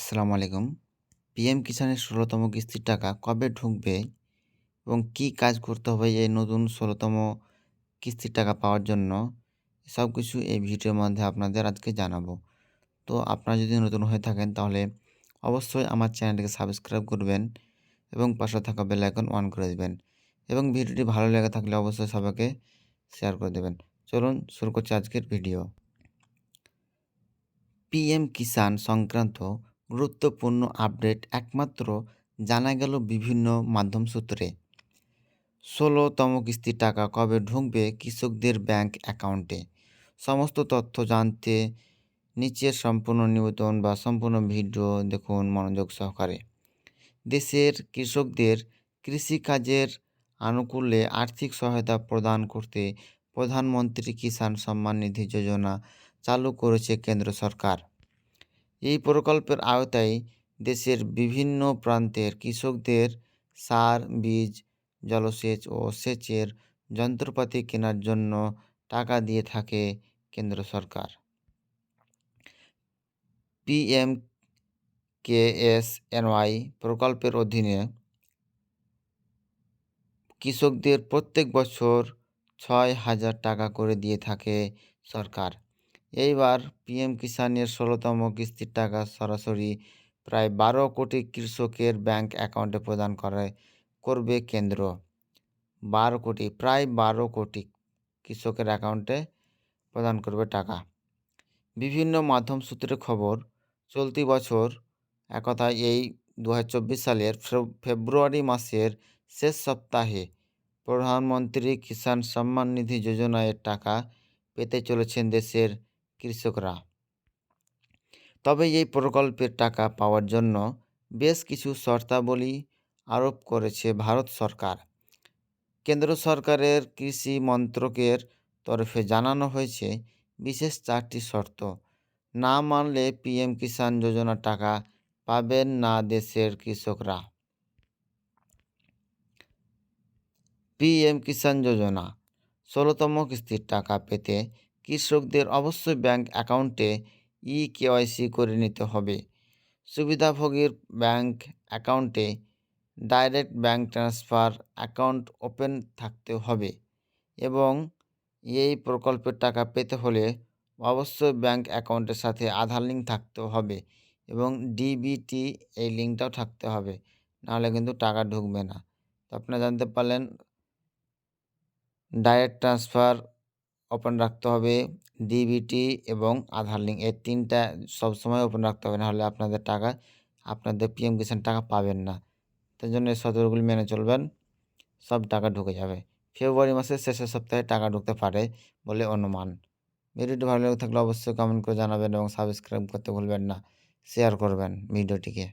আসসালামু আলাইকুম। পিএম কিষাণের ষোলোতম কিস্তির টাকা কবে ঢুকবে এবং কি কাজ করতে হবে এই নতুন ষোলোতম কিস্তির টাকা পাওয়ার জন্য? সব কিছু এই ভিডিওর মধ্যে আপনাদের আজকে জানাব। তো আপনারা যদি নতুন হয়ে থাকেন তাহলে অবশ্যই আমার চ্যানেলটিকে সাবস্ক্রাইব করবেন এবং পাশে থাকা বেল আইকন অন করে দেবেন এবং ভিডিওটি ভালো লেগে থাকলে অবশ্যই সবাইকে শেয়ার করে দেবেন। চলুন শুরু করছি আজকের ভিডিও। পিএম কিষাণ সংক্রান্ত গুরুত্বপূর্ণ আপডেট একমাত্র জানা গেল বিভিন্ন মাধ্যম সূত্রে। ষোলোতম কিস্তির টাকা কবে ঢুকবে কৃষকদের ব্যাংক অ্যাকাউন্টে? সমস্ত তথ্য জানতে নিচের সম্পূর্ণ নিবেদন বা সম্পূর্ণ ভিডিও দেখুন মনোযোগ সহকারে। দেশের কৃষকদের কৃষিকাজের আনুকূল্যে আর্থিক সহায়তা প্রদান করতে প্রধানমন্ত্রী কিষাণ সম্মান নিধি যোজনা চালু করেছে কেন্দ্র সরকার। এই প্রকল্পের আওতায় দেশের বিভিন্ন প্রান্তের কৃষকদের সার, বীজ, জলসেচ ও সেচের যন্ত্রপাতি কেনার জন্য টাকা দিয়ে থাকে কেন্দ্র সরকার। পিএম কেএসএনওয়াই প্রকল্পের অধীনে কৃষকদের প্রত্যেক বছর ছয় হাজার টাকা করে দিয়ে থাকে সরকার। এইবার পিএম কিষাণের ষোলোতম কিস্তির টাকা সরাসরি প্রায় বারো কোটি কৃষকের ব্যাংক অ্যাকাউন্টে প্রদান করে, করবে কেন্দ্র। বারো কোটি, প্রায় বারো কোটি কৃষকের অ্যাকাউন্টে প্রদান করবে টাকা। বিভিন্ন মাধ্যম সূত্রে খবর, চলতি বছর একথায় এই দু হাজার চব্বিশ সালের ফেব্রুয়ারি মাসের শেষ সপ্তাহে প্রধানমন্ত্রী কিষাণ সম্মান নিধি যোজনায় টাকা পেতে চলেছেন দেশের কৃষকরা। তবে এই প্রকল্পের টাকা পাওয়ার জন্য বেশ কিছু শর্তাবলী আরোপ করেছে ভারত সরকার। কেন্দ্র সরকারের কৃষি মন্ত্রকের তরফে জানানো হয়েছে বিশেষ চারটি শর্ত। না মানলে পিএম কিষাণ যোজনার টাকা পাবেন না দেশের কৃষকরা। পিএম কিষাণ যোজনা, ষোলোতম কিস্তির টাকা পেতে কৃষকদের অবশ্যই ব্যাংক অ্যাকাউন্টে ই কেওয়াইসি করে নিতে হবে। সুবিধাভোগীর ব্যাংক অ্যাকাউন্টে direct bank transfer account open থাকতে হবে এবং এই প্রকল্পের টাকা পেতে হলে অবশ্যই ব্যাংক অ্যাকাউন্টের সাথে আধার লিঙ্ক থাকতে হবে এবং ডিবিটি এই লিঙ্কটাও থাকতে হবে, নাহলে কিন্তু টাকা ঢুকবে না। তো আপনারা জানতে পারলেন, ডাইরেক্ট ট্রান্সফার ওপেন রাখতে হবে ডিবিটি এবং আধার লিঙ্ক এই তিনটা সবসময় ওপেন রাখতে হবে, নাহলে আপনাদের টাকা, আপনাদের পিএম কিষাণ টাকা পাবেন না। তার জন্য এই সতর্কগুলি মেনে চলবেন, সব টাকা ঢুকে যাবে। ফেব্রুয়ারি মাসের শেষের সপ্তাহে টাকা ঢুকতে পারে বলে অনুমান। ভিডিওটি ভালো লেগে থাকলে অবশ্যই কমেন্ট করে জানাবেন এবং সাবস্ক্রাইব করতে ভুলবেন না। শেয়ার করবেন ভিডিওটিকে।